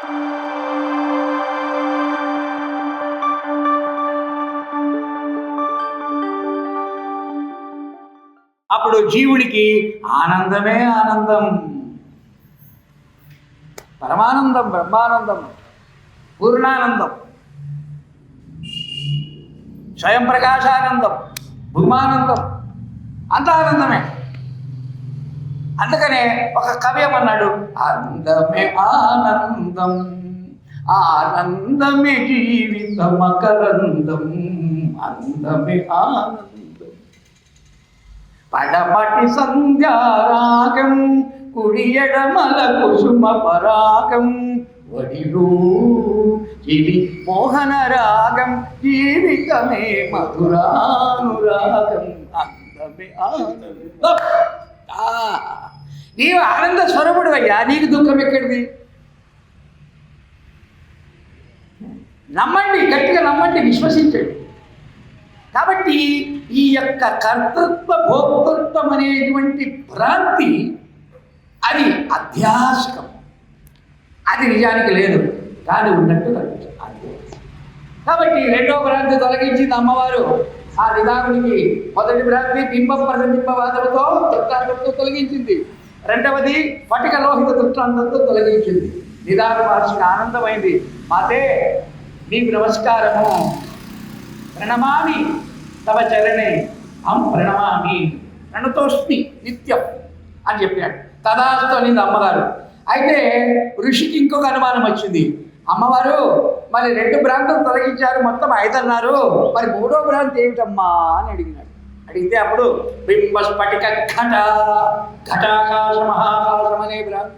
అప్పుడు జీవుడికి ఆనందమే ఆనందం. పరమానందం బ్రహ్మానందం పూర్ణానందం స్వయం ప్రకాశానందం భూమానందం అంత ఆనందమే. అందుకనే ఒక కవి ఏమన్నాడు? అందమే ఆనందం ఆనందమే జీవితం మకరందం అందమే ఆనందం. పడపటి సంధ్యారాగం కుడియడమల కుసుమ పరాగం వడిలో ఇది మోహన రాగం జీవితమే మధురానురాగం అందమే ఆనందం. నీవు ఆనంద స్వరూపుడు అయ్యా. నీకు దుఃఖం ఎక్కడిది? నమ్మండి గట్టిగా నమ్మండి విశ్వసించండి. కాబట్టి ఈ యొక్క కర్తృత్వ భోక్తృత్వం అనేటువంటి భ్రాంతి అది అధ్యాస్కం. అది నిజానికి లేదు. కానీ ఉన్నట్టు కనిపిస్తుంది. కాబట్టి రెండో భ్రాంతి తొలగించింది అమ్మవారు. ఆ నిదానునికి మొదటి భ్రాంతి బింబ ప్రతిబింబవాదముతో దృష్టాంతంతో తొలగించింది. రెండవది పటిక లోహిత దృష్టాంతంతో తొలగించింది. నిదాన మహర్షికి ఆనందమైంది. మాతే నీకు నమస్కారము. ప్రణమామి తవ చరణే. అం ప్రణమామి. ప్రణతోష్మి నిత్యం అని చెప్పాడు. తదాస్తు అనింది అమ్మగారు. అయితే ఋషికి ఇంకొక అనుమానం వచ్చింది. అమ్మవారు మరి రెండు భ్రాంతులు తొలగించారు మొత్తం ఐదన్నారు. మరి మూడో భ్రాంతి ఏమిటమ్మా అని అడిగినాడు. అడిగితే అప్పుడు బింబ స్ఫటిక ఘట ఘటాకాశ మహాకాశం అనే భ్రాంతి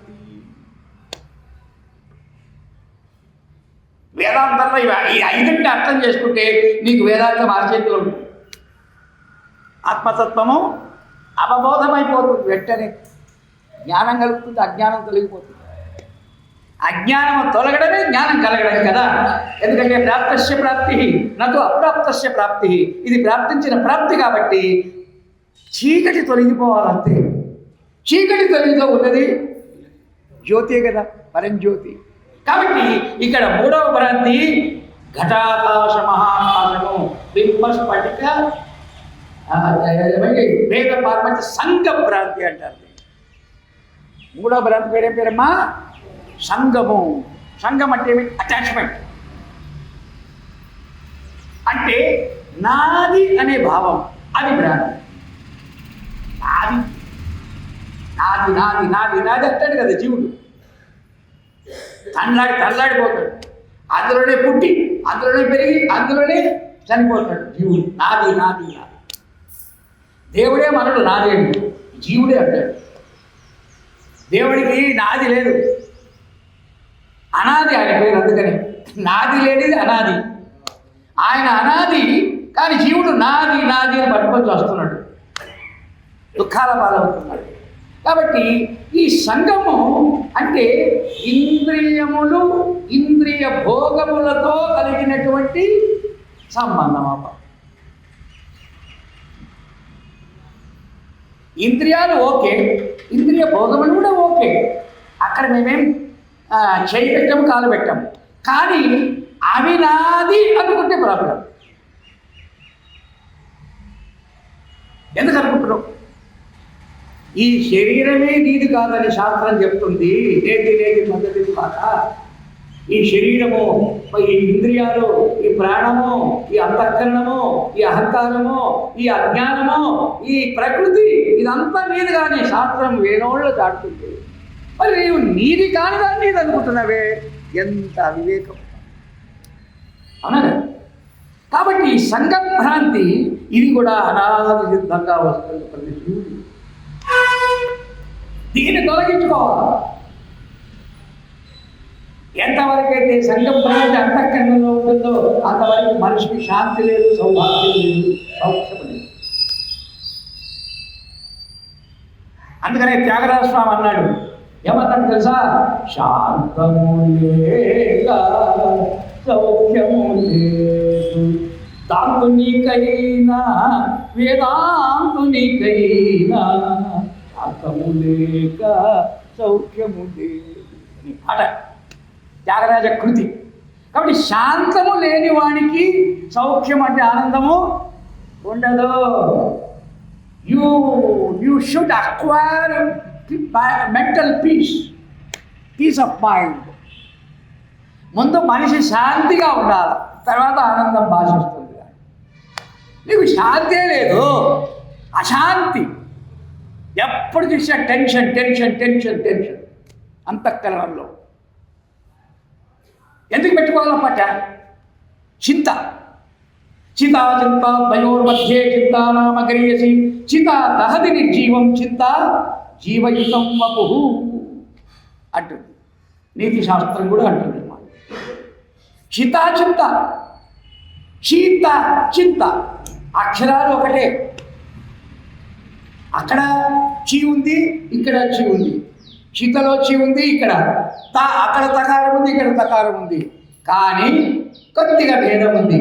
వేదాంతంలో ఈ ఐదుంటి అర్థం చేసుకుంటే నీకు వేదాంతం అరచేతిలో ఉంటుంది. ఆత్మతత్వము అవబోధమైపోతుంది వెంటనే. జ్ఞానం కలుగుతుంది అజ్ఞానం తొలగిపోతుంది. అజ్ఞానము తొలగడమే జ్ఞానం కలగడం కదా? ఎందుకంటే ప్రాప్తస్య ప్రాప్తి నాకు అప్రాప్తస్య ప్రాప్తి. ఇది ప్రాప్తించిన ప్రాప్తి కాబట్టి చీకటి తొలగిపోవాలంతే. చీకటి తొలగితో ఉన్నది జ్యోతే కదా పరంజ్యోతి కాబట్టి ఇక్కడ మూడవ భ్రాంతి ఘటాకాశ మహాకాశము బింబస్ఫటిక వేద పార్మత సంఘ భ్రాంతి అంటారు మూడవ భ్రాంతి పేరేం పేరమ్మా? సంఘము. సంఘం అంటే ఏమి అటాచ్మెంట్ అంటే నాది అనే భావం అది భ్రాంతి నాది. నాది నాది నాది నాది అంటాడు కదా జీవుడు. తల్లాడి తల్లాడిపోతాడు అందులోనే పుట్టి అందులోనే పెరిగి అందులోనే చనిపోతాడు జీవుడు. నాది నాది నాది. దేవుడే మనడు నాదేడు జీవుడే అంటాడు. దేవుడికి నాది లేదు. అనాది ఆయన పేరు అందుకని. నాది లేనిది అనాది. ఆయన అనాది కానీ జీవుడు నాది నాది అని పట్టుకొని వస్తున్నాడు దుఃఖాల పాలవుతున్నాడు. కాబట్టి ఈ సంగము అంటే ఇంద్రియములు ఇంద్రియ భోగములతో కలిగినటువంటి సంబంధం అప్ప ఇంద్రియాలు ఓకే ఇంద్రియ భోగములు కూడా ఓకే. అక్కడ మేమేం చేయి పెట్టాము కాలు పెట్టాము కానీ అవి నాది అనుకుంటే ప్రాబ్లం. ఎందుకు అనుకుంటున్నావు ఈ శరీరమే నీది కాదని శాస్త్రం చెప్తుంది. నేటి నేటి పద్ధతి కాక ఈ శరీరము ఈ ఇంద్రియాలు ఈ ప్రాణము ఈ అంతఃకరణము ఈ అహంకారము ఈ అజ్ఞానము ఈ ప్రకృతి ఇదంతా నీది కానీ శాస్త్రం వేణోళ్ళు దాటుతుంది. మరి నీవు నీది కాని దాన్ని నీది అనుకుంటున్నావే? ఎంత అవివేకం. అవునా? కాబట్టి ఈ సంఘభ్రాంతి ఇది కూడా అనాది సిద్ధంగా వస్తుంది ప్రతి జీవుడు దీన్ని తొలగించుకోవాలి. ఎంతవరకైతే సంఘం భ్రాంతి అంతఃకరణలో ఉంటుందో అంతవరకు మనిషికి శాంతి లేదు సౌభాగ్యం లేదు సౌఖ్యం లేదు. అందుకనే త్యాగరాజ స్వామి అన్నాడు ఏమన్నాడు తెలుసా? శాంతము లేక సౌఖ్యము లేదు దాంతునికైనా వేదాంతునికైనా శాంతము లేక సౌఖ్యము లేదు అని పాట. త్యాగరాజ కృతి. కాబట్టి శాంతము లేని వాడికి సౌఖ్యం అంటే ఆనందము ఉండదు. You you should acquire mental peace peace of mind ముందు మనిషి శాంతిగా ఉండాలి తర్వాత ఆనందం భాషిస్తుంది. నీకు శాంతే లేదు అశాంతి. ఎప్పుడు చూసినా టెన్షన్ టెన్షన్ టెన్షన్ టెన్షన్ అంతఃకరణలో. ఎందుకు పెట్టుకోవాల పట్ట చింత. చిత చింత ద్వయోర్మధ్యే చింతానామగరీయసి చిత దహది నిర్జీవం చింత. జీవయుతం వపు అంటుంది. నీతి శాస్త్రం కూడా అంటుంది అన్నమాట. చిత చింత చీత చింత అక్షరాలు ఒకటే. అక్కడ చీ ఉంది ఇక్కడ చీ ఉంది. చీతలో చీ ఉంది ఇక్కడ. త అక్కడ తకారం ఉంది ఇక్కడ తకారం ఉంది. కానీ కొద్దిగా భేదం ఉంది.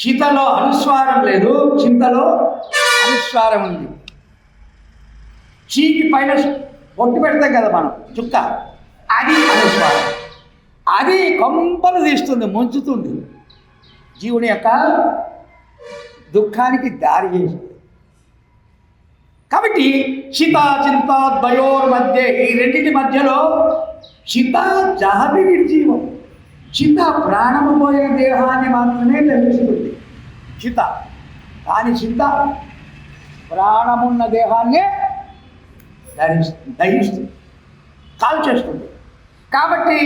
చీతలో అనుస్వారం లేదు చింతలో అనుస్వారం ఉంది. చీకి పైన పొట్టు పెడతాం కదా మనం చుక్క. అది అనుస్వారం అది కొంపలు తీస్తుంది ముంచుతుంది. జీవుని యొక్క దుఃఖానికి దారి చేస్తుంది. కాబట్టి చిత చింత ద్వయోర్ మధ్య ఈ రెండింటి మధ్యలో చిత జహది నిర్జీవం. చిత ప్రాణము పోయిన దేహాన్ని మాత్రమే ధరిస్తుంది చిత. కానీ చింత ప్రాణమున్న దేహాన్నే ధరిస్తుంది దహిస్తుంది కాల్ చేస్తుంది కాబట్టి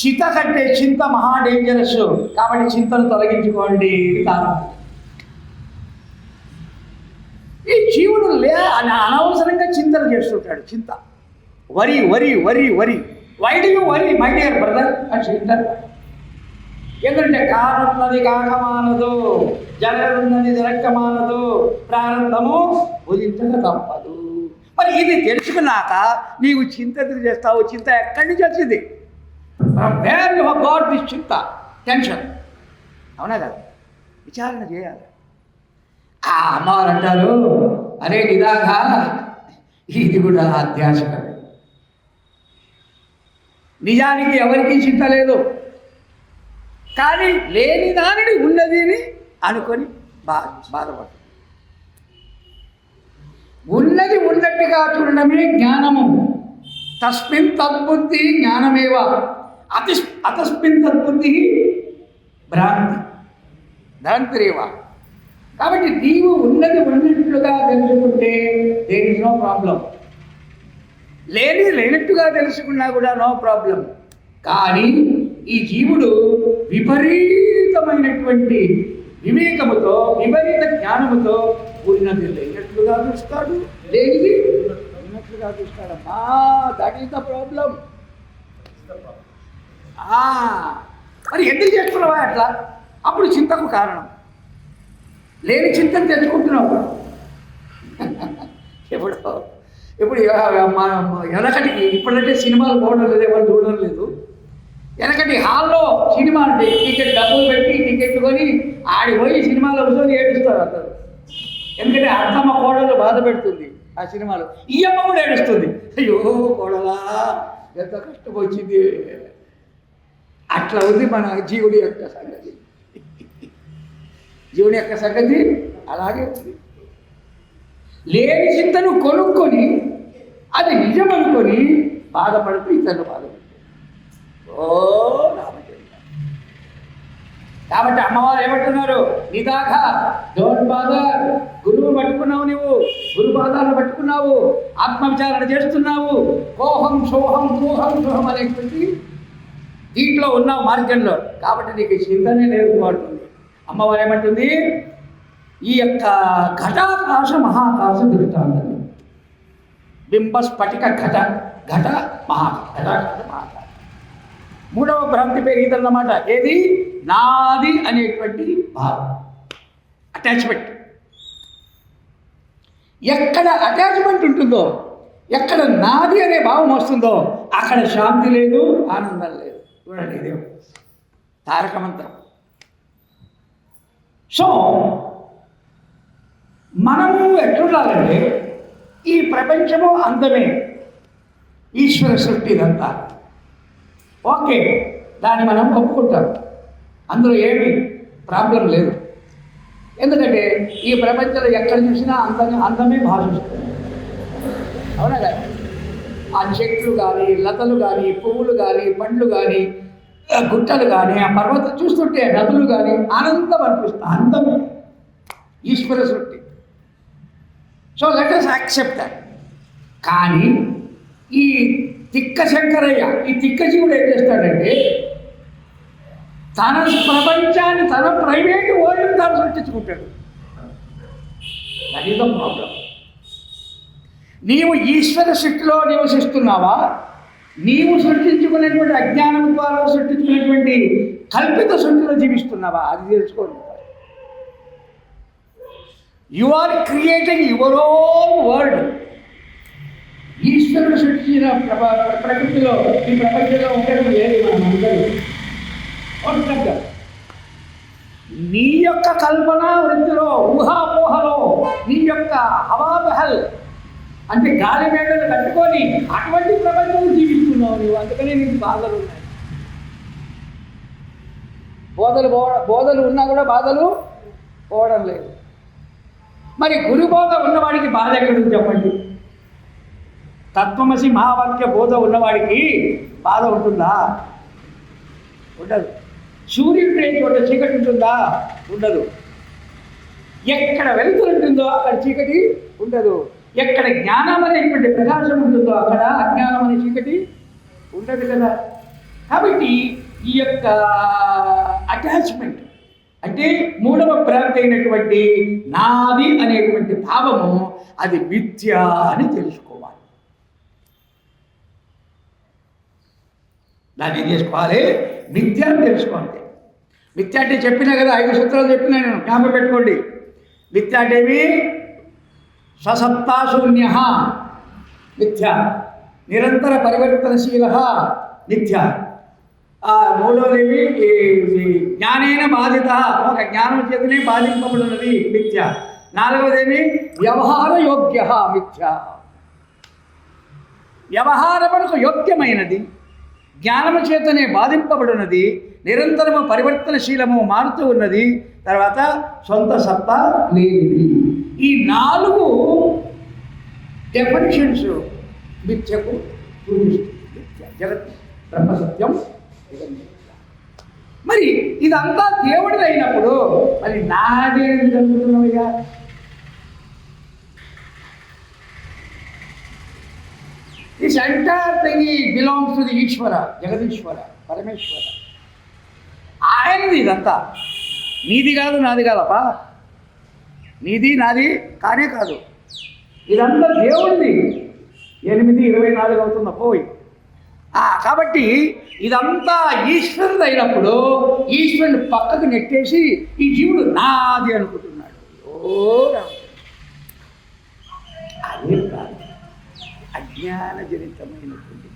చిత కంటే చింత మహా డేంజరస్ కాబట్టి చింతను తొలగించుకోండి ఇది కారణం ఈ జీవుడు లే అనవసరంగా చింతలు చేస్తుంటాడు చింత. Worry worry worry worry. Why do you worry my dear brother అని చింతలు ఎందుకంటే కానున్నది కాకమానదు జరగనున్నది జరగమానదు ప్రారంభము భుజించక తప్పదు. మరి ఇది తెలుసుకున్నాక నీవు చింత ఎదురు చేస్తావు చింత ఎక్కడి నుంచి వచ్చింది? వేర్ యు గాట్ దిస్ చింత? టెన్షన్ అవునా కదా? విచారణ చేయాలి. ఆ అమ్మవారు అంటారు అరే ఇదాగా ఇది కూడా అత్యాశకమే నిజానికి ఎవరికీ చింత లేదు. కానీ లేని దానిని ఉన్నది అని అనుకొని బా బాధపడుతుంది ఉన్నది ఉన్నట్టుగా చూడడమే జ్ఞానము. తస్మిన్ తద్బుద్ధి జ్ఞానమేవ. అతి అతస్మిన్ తద్బుద్ధి భ్రాంతి. భ్రాంతిరేవ. కాబట్టి నీవు ఉన్నది ఉన్నట్లుగా తెలుసుకుంటే దేర్ ఇస్ నో ప్రాబ్లం లేని లేనట్టుగా తెలుసుకున్నా కూడా నో ప్రాబ్లం కానీ ఈ జీవుడు విపరీతమైనటువంటి వివేకముతో విపరీత జ్ఞానముతో ఉన్నది ఉన్నట్లుగా చూస్తాడు. లేనిది ఉన్నట్లుగా చూస్తాడమ్మా దట్ ఈస్ ద ప్రాబ్లం మరి ఎందుకు చేస్తున్నావా అట్లా? అప్పుడు చింతకు కారణం. లేని చింతను తెచ్చుకుంటున్నావు ఎప్పుడు ఇప్పుడు వెనకటికి ఇప్పుడంటే సినిమాలు పోవడం లేదు ఎవరు చూడడం లేదు. వెనకటి హాల్లో సినిమా అంటే టికెట్ డబ్బులు పెట్టి టికెట్ కొని ఆడిపోయి సినిమాలో కూర్చొని ఏడుస్తారు అందరు. ఎందుకంటే అర్థమ్మ కోడలు బాధ పెడుతుంది ఆ సినిమాలో. ఈ అమ్మ కూడా ఏడుస్తుంది. అయ్యో కోడలా ఎంత కష్టం వచ్చింది. అట్లా ఉంది మన జీవుడి యొక్క సంగతి. జీవుని యొక్క సంగతి అలాగే ఉంది. లేని చింతను కొనుక్కొని అది నిజం అనుకొని బాధపడుతూ ఇతరులు బాధపడుతుంది ఓ రామ కాబట్టి అమ్మవారు ఏమంటున్నారు? నిదాఘ డోంట్ బాదర్ గురువు పట్టుకున్నావు నువ్వు గురు పాదాలను పట్టుకున్నావు ఆత్మవిచారణ చేస్తున్నావు. కోహం సోహం కోహం సోహం అనేటువంటి దీంట్లో ఉన్నావు మార్గంలో. కాబట్టి నీకు చింతనే లేదు నేర్చుకోబడుతుంది అమ్మవారు ఏమంటుంది? ఈ యొక్క ఘటాకాశ మహాకాశ దృష్టాంతం బింబ స్ఫటిక ఘట ఘట మహా ఘటాకాశ మహాకాశ. మూడవ భ్రాంతి పేరు అన్నమాట ఏది? నాది అనేటువంటి భావం అటాచ్మెంట్ ఎక్కడ అటాచ్మెంట్ ఉంటుందో ఎక్కడ నాది అనే భావం వస్తుందో అక్కడ శాంతి లేదు ఆనందం లేదు. చూడండి ఇదే. తారక మంత్రం. సో మనము ఎట్లుండాలంటే ఈ ప్రపంచము అందమే ఈశ్వర సృష్టి ఇదంతా ఓకే దాన్ని మనం ఒప్పుకుంటాం. అందులో ఏమి ప్రాబ్లం లేదు. ఎందుకంటే ఈ ప్రపంచంలో ఎక్కడ చూసినా అందమే అందమే భాషిస్తుంది అవునా కదా? ఆ చెట్లు కానీ లతలు కానీ పువ్వులు కానీ పండ్లు కానీ గుట్టలు కానీ ఆ పర్వతం చూస్తుంటే నదులు కానీ ఆనందం అనిపిస్తుంది అందమే. ఈశ్వర సృష్టి. So let us accept that కానీ ఈ తిక్క శంకరయ్య. ఈ తిక్క జీవుడు ఏం చేస్తాడంటే తన ప్రపంచాన్ని తన ప్రైవేట్ వరల్డ్ తాను సృష్టించుకుంటాడు దట్ ఈస్ ద ప్రాబ్లం నీవు ఈశ్వర సృష్టిలో నివసిస్తున్నావా? నీవు సృష్టించుకునేటువంటి అజ్ఞానం ద్వారా సృష్టించుకునేటువంటి కల్పిత సృష్టిలో జీవిస్తున్నావా? అది తెలుసుకోండి. You are creating your own world ఈశ్వరుడు సృష్టించిన ప్రభా ప్రకృతిలో ఈ ప్రపంచంలో ఉండడం లేదు మనం అందరూ? ఒంటరిగా. నీ యొక్క కల్పన వృత్తిలో ఊహాపోహలో నీ యొక్క హవాబహల్ అంటే గాలి మేడలు కట్టుకొని అటువంటి ప్రపంచం జీవిస్తున్నావు నువ్వు. అందుకనే నీకు బాధలు ఉన్నాయి. బోధలు పో బోధలు ఉన్నా కూడా బాధలు పోవడం లేదు. మరి గురు బోధ ఉన్నవాడికి బాధ ఎక్కడ చెప్పండి? తత్వమసి మహావాక్య బోధ ఉన్నవాడికి బాధ ఉంటుందా? ఉండదు. సూర్యుడు లేని చోట చీకటి ఉంటుందా? ఉండదు. ఎక్కడ వెలుతురు ఉంటుందో అక్కడ చీకటి ఉండదు. ఎక్కడ జ్ఞానం అనేటువంటి ప్రకాశం ఉంటుందో అక్కడ అజ్ఞానం అనే చీకటి ఉండదు కదా. కాబట్టి ఈ యొక్క అటాచ్మెంట్ అంటే మూడవ ప్రాంతి అయినటువంటి నాది అనేటువంటి భావము అది మిథ్య అని తెలుసుకో దాన్ని ఏం చేసుకోవాలి? మిథ్య అని తెలుసుకోవాలి. మిథ్య అంటే చెప్పినా కదా ఐదు సూత్రాలు చెప్పినా నేను జ్ఞాపకం పెట్టుకోండి. మిథ్య అంటే ఏమి? స్వసత్తాశూన్య మిథ్య. నిరంతర పరివర్తనశీల. నిత్య మూడోదేవి మూడవదేమి జ్ఞానేన బాధిత. ఒక జ్ఞానం చేతనే బాధింపబడినది మిథ్య. నాలుగవదేమి వ్యవహార యోగ్య మిథ్య. వ్యవహారమునకు యోగ్యమైనది. జ్ఞానము చేతనే బాధింపబడినది నిరంతరము పరివర్తనశీలము మారుతూ ఉన్నది తర్వాత సొంత సత్తా లేనిది. ఈ నాలుగు డెఫినేషన్స్ మిథ్యకు జగత్ బ్రహ్మసత్యం మరి ఇదంతా దేవుడిది అయినప్పుడు మరి నాదే జరుగుతున్నవిగా this entire thing belongs to the Ishwara Jagadishwara Parameshwara ఆయనది ఇదంతా. నీది కాదు నాది కాదప్పా. నీది నాది కానే కాదు. ఇదంతా దేవుడిది. ఎనిమిది ఇరవై నాలుగు అవుతుందా పోయి. కాబట్టి ఇదంతా ఈశ్వరుడు అయినప్పుడు ఈశ్వరుని పక్కకు నెట్టేసి ఈ జీవుడు నాది అనుకుంటున్నాడు. ఓ రామ. అదే కాదు అజ్ఞానజనితమైనటువంటి.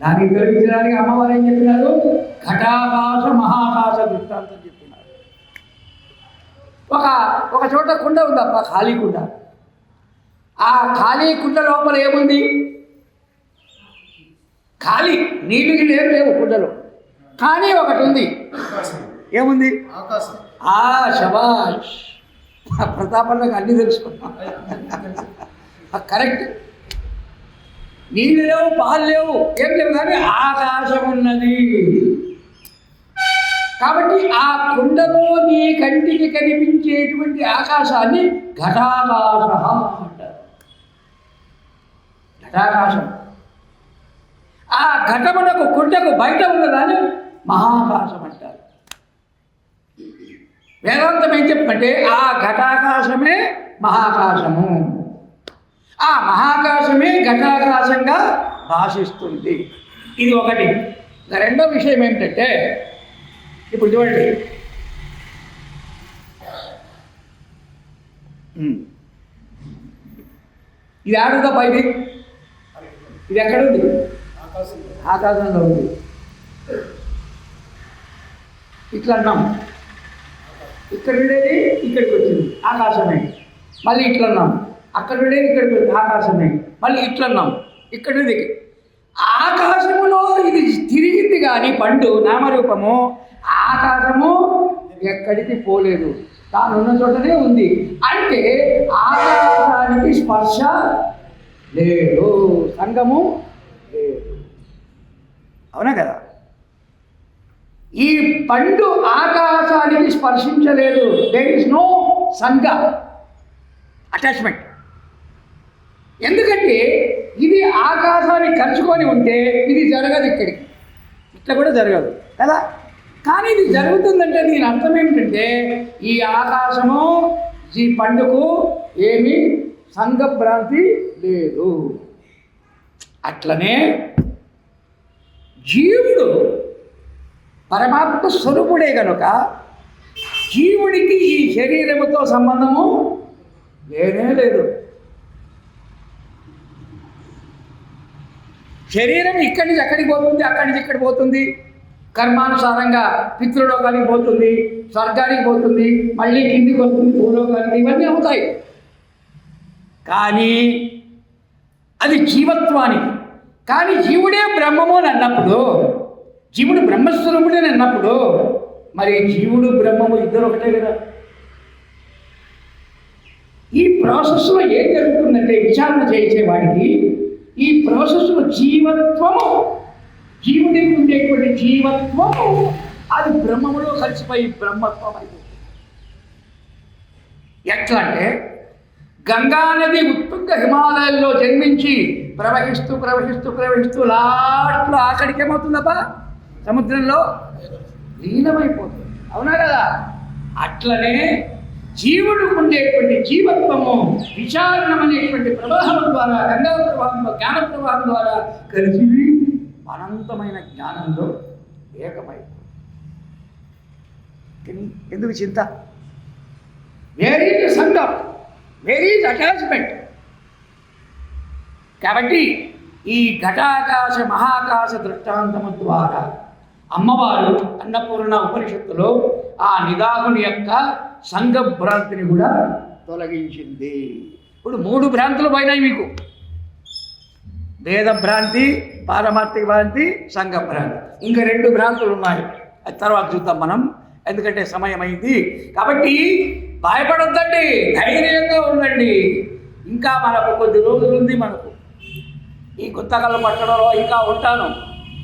దాన్ని తొలగించడానికి అమ్మవారు ఏం చెప్పినారు? ఘటాకాశ మహాకాశ దృష్టాంతం చెప్పినారు. ఒక ఒక చోట కుండ ఉందప్ప ఖాళీ కుండ. ఆ ఖాళీ కుండ లోపల ఏముంది? ఖాళీ నీళ్ళు నీళ్ళు ఏం లేవు కుండలో. కానీ ఒకటి ఉంది. ఏముంది? ఆకాశం. ఆ శబాష్. ప్రతాపన్నకు అన్ని తెలుసుకున్నాం కరెక్ట్. నీళ్ళు లేవు పాలు లేవు. ఏం లేవు కానీ ఆకాశం ఉన్నది. కాబట్టి ఆ కుండలో నీ కంటికి కనిపించేటువంటి ఆకాశాన్ని ఘటాకాశ అంటారు. ఘటాకాశం. ఆ ఘటమునకు కుండకు బయట ఉన్నదాన్ని మహాకాశం అంటారు. వేదాంతం ఏం చెప్పంటే ఆ ఘటాకాశమే మహాకాశము. ఆ మహాకాశమే ఘటాకాశంగా భాషిస్తుంది. ఇది ఒకటి. రెండో విషయం ఏంటంటే ఇప్పుడు చూడండి. ఇది ఆడుగా ఇది ఇది ఎక్కడుంది ఆకాశంలో ఉంది. ఇట్లా అన్నాం. ఇక్కడ ఉండేది ఇక్కడికి వచ్చింది ఆకాశమే. మళ్ళీ ఇట్లన్నాం అక్కడ ఉండేది ఇక్కడికి వచ్చింది ఆకాశమే. మళ్ళీ ఇట్లన్నాం ఇక్కడ దిగి ఆకాశములో ఇది తిరిగింది కానీ పండు నామరూపము ఆకాశము ఎక్కడికి పోలేదు. తాను ఉన్న చోటనే ఉంది. అంటే ఆకాశానికి స్పర్శ లేదు సంగము లేదు. అవునా కదా? ఈ పండు ఆకాశానికి స్పర్శించలేదు. దేర్ ఇస్ నో సంఘ అటాచ్మెంట్ ఎందుకంటే ఇది ఆకాశాన్ని కలుసుకొని ఉంటే ఇది జరగదు ఇక్కడికి. ఇట్లా కూడా జరగదు కదా? కానీ ఇది జరుగుతుందంటే దీని అర్థం ఏమిటంటే ఈ ఆకాశము ఈ పండుకు ఏమి సంఘభ్రాంతి లేదు. అట్లనే జీవుడు పరమాత్మ స్వరూపుడే కనుక జీవుడికి ఈ శరీరముతో సంబంధము లేనే లేదు. శరీరం ఇక్కడి నుంచి ఎక్కడికి పోతుంది అక్కడి నుంచి ఇక్కడ పోతుంది. కర్మానుసారంగా పితృలోకానికి పోతుంది స్వర్గానికి పోతుంది మళ్ళీ కిందికి వస్తుంది భూలోకానికి ఇవన్నీ అవుతాయి. కానీ అది జీవత్వానికి. కానీ జీవుడే బ్రహ్మము అని అన్నప్పుడు జీవుడు బ్రహ్మస్వరూపుడే అన్నప్పుడు మరి జీవుడు బ్రహ్మము ఇద్దరు ఒకటే కదా? ఈ ప్రాసెస్లో ఏం జరుగుతుందంటే విచారణ చేసేవాడికి ఈ ప్రాసెస్లో జీవత్వము జీవుడికి ఉండేటువంటి జీవత్వము అది బ్రహ్మములో కలిసిపోయి బ్రహ్మత్వం అయిపోతుంది. ఎట్లా అంటే గంగా నది ఉత్తుంగ హిమాలయాల్లో జన్మించి ప్రవహిస్తూ ప్రవహిస్తూ ప్రవహిస్తూ లాస్ట్లో ఆఖడికి ఏమవుతుందబ్బా? సముద్రంలో లీనమైపోతుంది. అవునా కదా? అట్లనే జీవుడు ఉండేటువంటి జీవత్వము విచారణం అనేటువంటి ప్రవాహం ద్వారా గంగా ప్రవాహం జ్ఞాన ప్రవాహం ద్వారా కలిసి అనంతమైన జ్ఞానంలో ఏకమైపోతుంది. ఎందుకు చింత? వేర్ ఈజ్ సంఘం వేర్ ఈజ్ అటాచ్మెంట్ కాబట్టి ఈ ఘటాకాశ మహాకాశ దృష్టాంతము ద్వారా అమ్మవారు అన్నపూర్ణ ఉపనిషత్తులో ఆ నిదాహుని యొక్క సంఘ భ్రాంతిని కూడా తొలగించింది. ఇప్పుడు మూడు భ్రాంతులు పోయినాయి మీకు. వేద భ్రాంతి పారమార్థిక భ్రాంతి సంఘ భ్రాంతి. ఇంకా రెండు భ్రాంతులు ఉన్నాయి. అది తర్వాత చూద్దాం మనం. ఎందుకంటే సమయం అయింది. కాబట్టి భయపడొద్దండి. ధైర్యంగా ఉండండి. ఇంకా మనకు కొద్ది రోజులు ఉంది మనకు. ఈ గుత్తకలు పట్టడంలో ఇంకా ఉంటాను.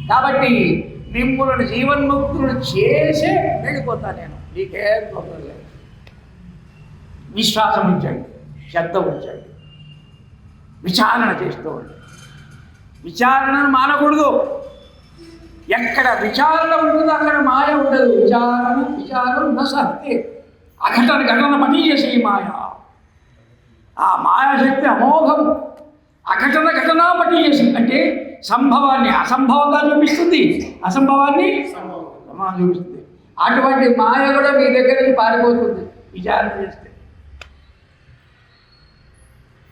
కాబట్టి మిమ్మల్ని జీవన్ముక్తులు చేసే వెళ్ళిపోతా నేను. నీకేం తొందర లేదు. విశ్వాసం ఉంచండి శ్రద్ధ ఉంచండి విచారణ చేస్తూ ఉండండి. విచారణను మానకూడదు. ఎక్కడ విచారణ ఉంటుందో అక్కడ మాయ ఉండదు. విచారణ విచారం న అఘటన ఘటన పని పనిచేసే మాయ. ఆ మాయాశక్తి అమోఘం. అఘటన ఘటన పని చేసి అంటే సంభవాన్ని అసంభవంగా చూపిస్తుంది. అసంభవాన్ని చూపిస్తుంది. అటువంటి మాయ కూడా మీ దగ్గర నుంచి పారిపోతుంది. విచారణ చేస్తే.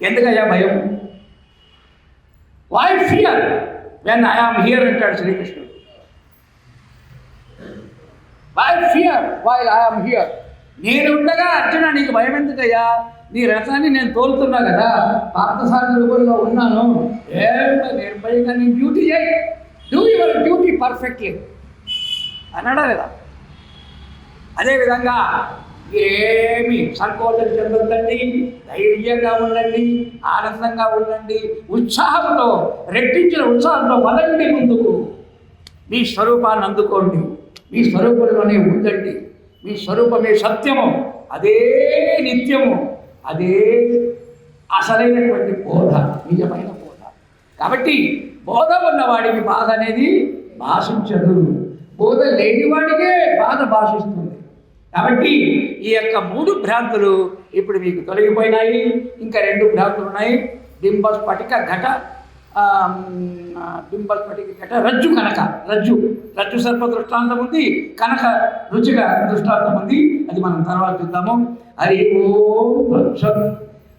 ఎందుకయ్యా భయం? Why fear when I am here అంటాడు శ్రీకృష్ణుడు. Why fear while I am here నేనుండగా అర్జున నీకు భయం ఎందుకయ్యా? నీ రథాన్ని నేను తోలుతున్నా కదా పార్థసారి రూపంలో ఉన్నాను. ఏం నిర్భయంగా నీ డ్యూటీ చేయి. డూ యువర్ డ్యూటీ పర్ఫెక్ట్లీ అన్నాడా లేదా? అదేవిధంగా మీరేమి సంకోచం చెందొద్దండి ధైర్యంగా ఉండండి ఆనందంగా ఉండండి ఉత్సాహంతో రెట్టించిన ఉత్సాహంతో పదండి ముందుకు. మీ స్వరూపాన్ని అందుకోండి. మీ స్వరూపంలోనే ఉండండి. మీ స్వరూపమే సత్యము. అదే నిత్యము. అదే అసలైనటువంటి బోధ నిజమైన బోధ. కాబట్టి బోధ ఉన్నవాడికి బాధ అనేది భాషించదు. బోధ లేనివాడికే బాధ భాషిస్తుంది. కాబట్టి ఈ యొక్క మూడు భ్రాంతులు ఇప్పుడు మీకు తొలగిపోయినాయి. ఇంకా రెండు భ్రాంతులు ఉన్నాయి బింబ స్ఫటిక ఘట ఆ, కట రజ్జు కనక రజ్జు. రజ్జు సర్ప దృష్టాంతం ఉంది కనక రుచిక దృష్టాంతం ఉంది అది మనం తర్వాత చూద్దాము. హరి ఓం వృక్షం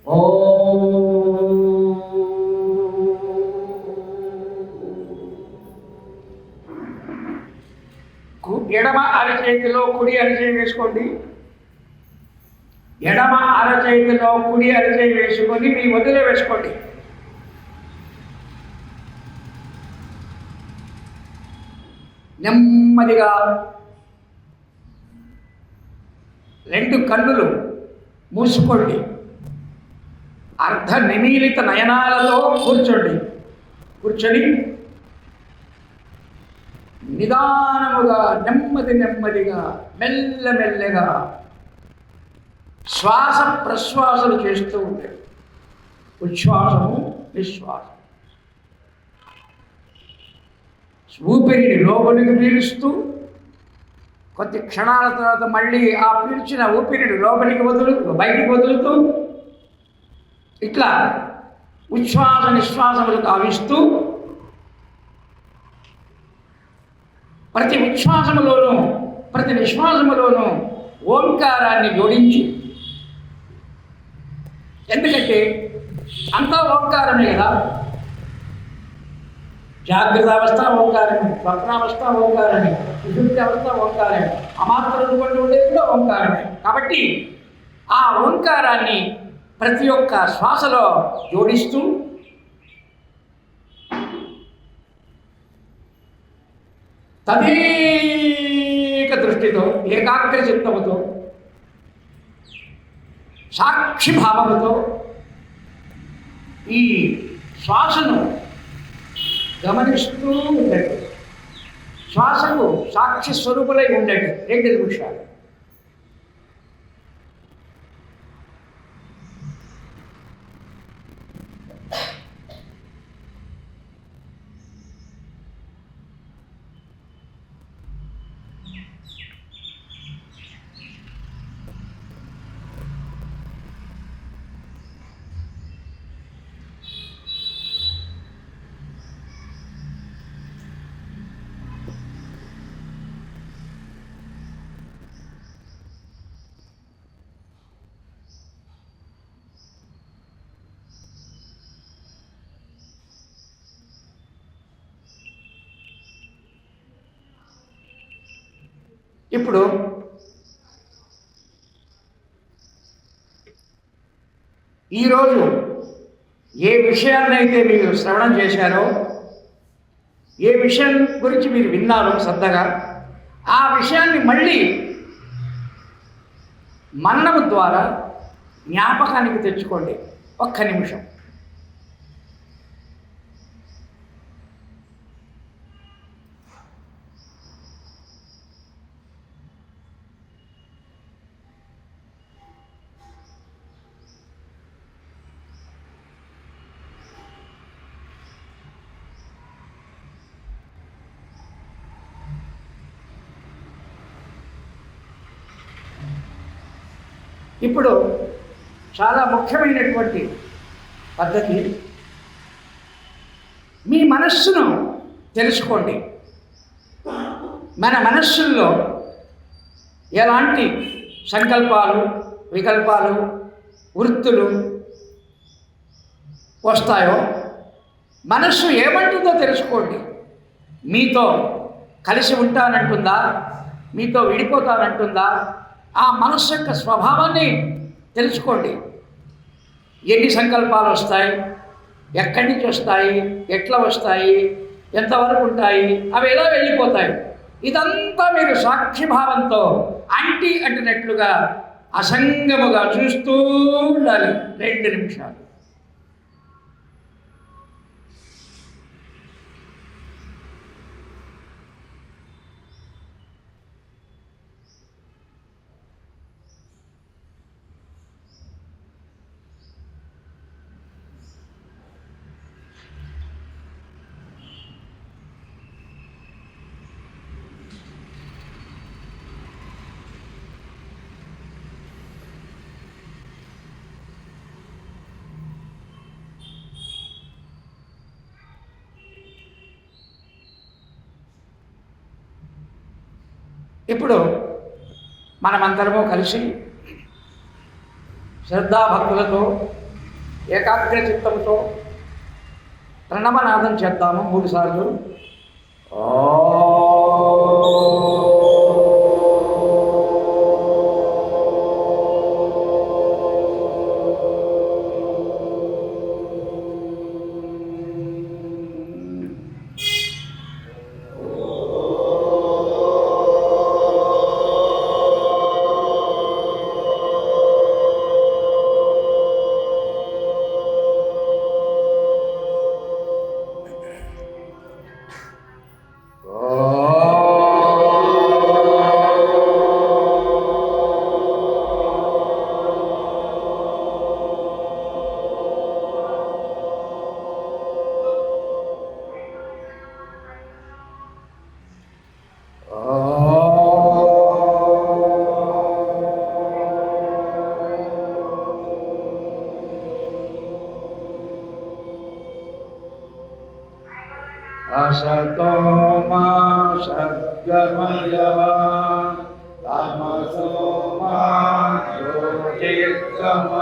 ఓ. ఎడమ అరచేతిలో కుడి అరచేయి వేసుకోండి. ఎడమ అరచేతిలో కుడి అరచేయి వేసుకొని మీ వదిలే వేసుకోండి. నెమ్మదిగా రెండు కన్నులు మూసుకోండి. అర్ధ నిమీలిత నయనాలతో కూర్చోండి. కూర్చొని నిదానముగా నెమ్మది నెమ్మదిగా మెల్లమెల్లగా శ్వాస ప్రశ్వాసలు చేస్తూ ఉంటాయి ఉచ్ఛ్వాసము నిశ్వాసం ఊపిరిని లోపలికి పీలుస్తూ కొద్ది క్షణాల తర్వాత మళ్ళీ ఆ పీల్చిన ఊపిరిని లోపలికి వదులు బయటికి వదులుతూ ఇట్లా ఉచ్ఛ్వాస నిశ్వాసములు కావిస్తూ ప్రతి ఉచ్ఛ్వాసములోనూ ప్రతి నిశ్వాసములోనూ ఓంకారాన్ని జోడించి ఎందుకంటే అంతా ఓంకారమే కదా? జాగ్రత్త అవస్థ ఓంకారమే స్వప్నావస్థ ఓంకారమే విశుద్ధి అవస్థ ఓంకారమే అమాత్ర రూపంలో ఉండేది కూడా ఓంకారమే. కాబట్టి ఆ ఓంకారాన్ని ప్రతి ఒక్క శ్వాసలో జోడిస్తూ తదేక దృష్టితో ఏకాగ్ర చిత్తముతో సాక్షిభావముతో ఈ శ్వాసను గమనిస్తూ ఉండండి శ్వాసకు సాక్షి స్వరూపులై ఉండండి రెండు నిమిషాలు ఇప్పుడు ఈరోజు ఏ విషయాన్నైతే మీరు శ్రవణం చేశారో ఏ విషయం గురించి మీరు విన్నారో శ్రద్ధగా ఆ విషయాన్ని మళ్ళీ మన్నము ద్వారా జ్ఞాపకానికి తెచ్చుకోండి. ఒక్క నిమిషం. ఇప్పుడు చాలా ముఖ్యమైనటువంటి పద్ధతి. మీ మనస్సును తెలుసుకోండి. మన మనస్సుల్లో ఎలాంటి సంకల్పాలు వికల్పాలు వృత్తులు వస్తాయో మనస్సు ఏమంటుందో తెలుసుకోండి. మీతో కలిసి ఉంటానంటుందా? మీతో విడిపోతానంటుందా? ఆ మనస్సు యొక్క స్వభావాన్ని తెలుసుకోండి. ఎన్ని సంకల్పాలు వస్తాయి? ఎక్కడి నుంచి వస్తాయి? ఎట్లా వస్తాయి? ఎంతవరకు ఉంటాయి? అవి ఎలా వెళ్ళిపోతాయి? ఇదంతా మీరు సాక్షిభావంతో అంటి అంటినట్లుగా అసంగముగా చూస్తూ ఉండాలి. రెండు నిమిషాలు. ఇప్పుడు మనమందరము కలిసి శ్రద్ధాభక్తులతో ఏకాగ్ర చిత్తంతో ప్రణవనాదం చేద్దాము మూడుసార్లు. असतो मा सद्गमय तमसो मा ज्योतिर्गमय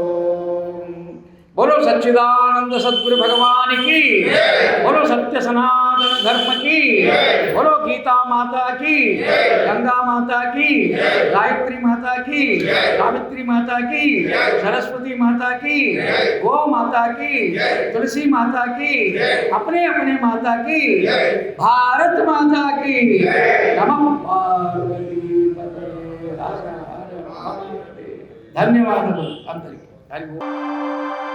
बोलो सच्चिदानंद सद्गुरु भगवान की बोलो सत्य सनातन धर्म की बोलो गीता माता की गंगा माता की गायत्री माता की सावित्री माता की सरस्वती माता की गो माता की तुलसी माता की अपने अपने माता की भारत माता की नमः पार्वती पते हर हर महादेव. ధన్యవాదాలు అందరికీ హరి ఓం.